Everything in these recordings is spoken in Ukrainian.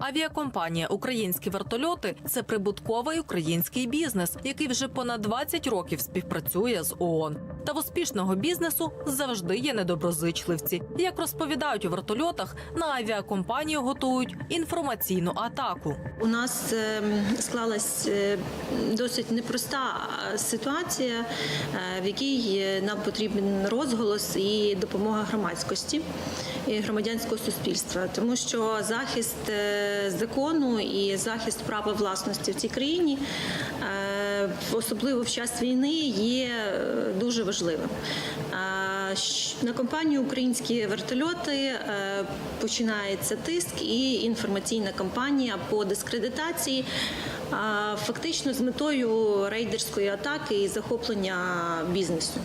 Авіакомпанія Українські вертольоти це прибутковий український бізнес, який вже понад 20 років співпрацює з ООН. Та в успішного бізнесу завжди є недоброзичливці. Як розповідають у вертольотах, на авіакомпанію готують інформаційну атаку. У нас е, склалась е, досить непроста е, ситуація, е, в якій нам потрібен розголос і допомога громадськості і громадянського суспільства, тому що захист закону і захист права власності в цій країні, особливо в час війни, є е, дуже важливим. Е, На компанію Українські вертольоти е, починається тиск і інформаційна кампанія по дискредитації, е, фактично з метою рейдерської атаки і захоплення бізнесу.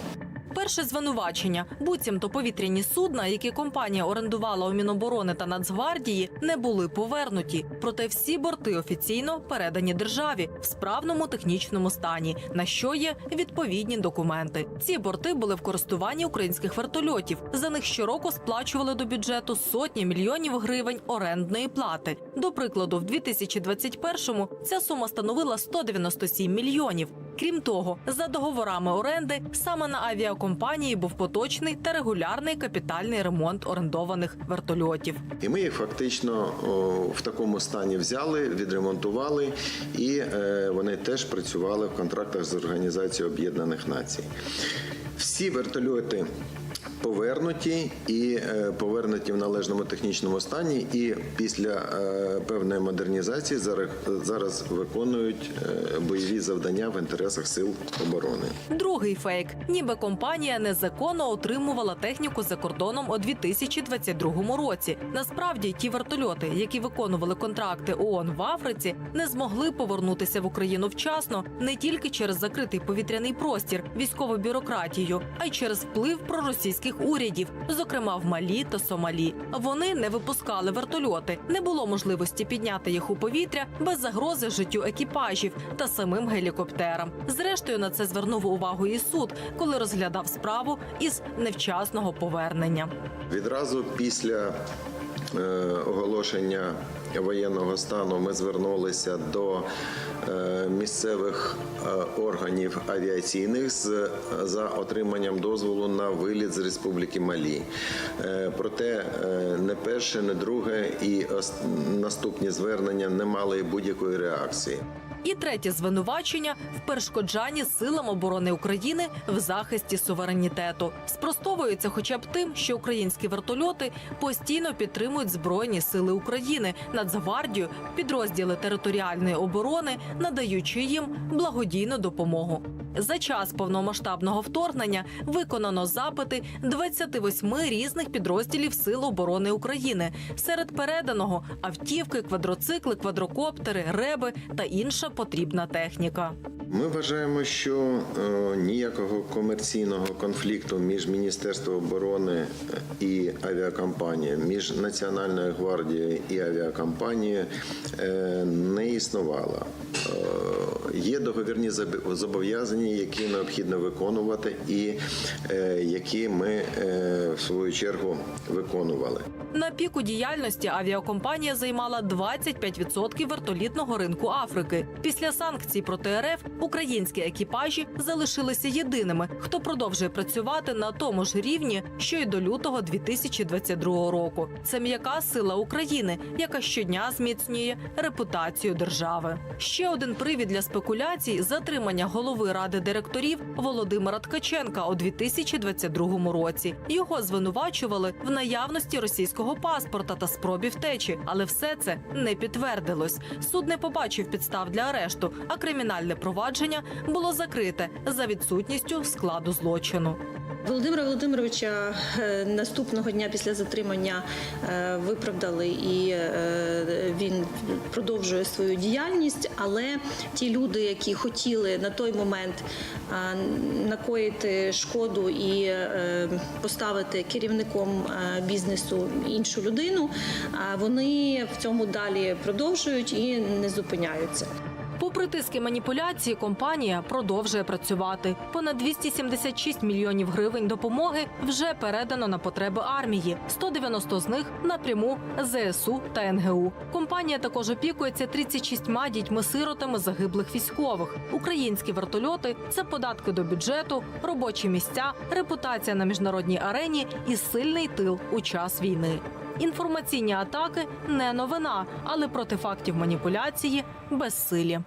Перше звинувачення буцімто повітряні судна, які компанія орендувала у Міноборони та Нацгвардії, не були повернуті. Проте всі борти офіційно передані державі в справному технічному стані, на що є відповідні документи. Ці борти були в користуванні українських вертольотів. За них щороку сплачували до бюджету сотні мільйонів гривень орендної плати. До прикладу, в 2021-му ця сума становила 197 мільйонів. Крім того, за договорами оренди саме на авіакомпанії був поточний та регулярний капітальний ремонт орендованих вертольотів. І ми їх фактично в такому стані взяли, відремонтували, і е, вони теж працювали в контрактах з Організацією Об'єднаних Націй. Всі вертольоти. Повернуті і е, повернуті в належному технічному стані, і після е, певної модернізації зараз, виконують бойові завдання в інтересах сил оборони. Другий фейк, ніби компанія незаконно отримувала техніку за кордоном у 2022 році. Насправді, ті вертольоти, які виконували контракти ООН в Африці, не змогли повернутися в Україну вчасно не тільки через закритий повітряний простір, військову бюрократію, а й через вплив проросійських урядів, зокрема в Малі та Сомалі. Вони не випускали вертольоти. Не було можливості підняти їх у повітря без загрози життю екіпажів та самим гелікоптерам. Зрештою, на це звернув увагу і суд, коли розглядав справу із невчасного повернення. Відразу після е, оголошення воєнного стану ми звернулися до е, місцевих е, органів авіаційних за отриманням дозволу на виліт з Республіки Малі. Е, проте е, не перше, не друге і наступні звернення не мали будь-якої реакції. І третє звинувачення в перешкоджанні силам оборони України в захисті суверенітету спростовується, хоча б тим, що українські вертольоти постійно підтримують збройні сили України, Нацгвардію, підрозділи територіальної оборони, надаючи їм благодійну допомогу. За час повномасштабного вторгнення виконано запити 28 різних підрозділів Сил оборони України. Серед переданого автівки, квадроцикли, квадрокоптери, реби та інша потрібна техніка. Ми вважаємо, що е, ніякого комерційного конфлікту між Міністерством оборони і авіакомпанією, між Національною гвардією і авіакомпанією е, не існувало. Є договірні зобов'язання, які необхідно виконувати, і е, які ми е, в свою чергу виконували. На піку діяльності авіакомпанія займала 25% вертолітного ринку Африки. Після санкцій проти РФ українські екіпажі залишилися єдиними, хто продовжує працювати на тому ж рівні, що й до лютого 2022 року. Це м'яка сила України, яка щодня зміцнює репутацію держави. Ще один привід для спекуляцій затримання голови ради директорів Володимира Ткаченка у 2022 році. Його звинувачували в наявності російського паспорта та спробі втечі, але все це не підтвердилось. Суд не побачив підстав для арешту, а кримінальне провадження було закрите за відсутністю складу злочину. Володимира Володимировича е, наступного дня після затримання е, виправдали і е, він продовжує свою діяльність. Але ті люди, які хотіли на той момент накоїти шкоду і поставити керівником бізнесу іншу людину, вони в цьому далі продовжують і не зупиняються. Попри тиски маніпуляції, компанія продовжує працювати. Понад 276 мільйонів гривень допомоги вже передано на потреби армії. 190 з них напряму ЗСУ та НГУ. Компанія також опікується 36 дітьми-сиротами загиблих військових. Українські вертольоти це податки до бюджету, робочі місця, репутація на міжнародній арені і сильний тил у час війни. Інформаційні атаки не новина, але проти фактів маніпуляції безсилі.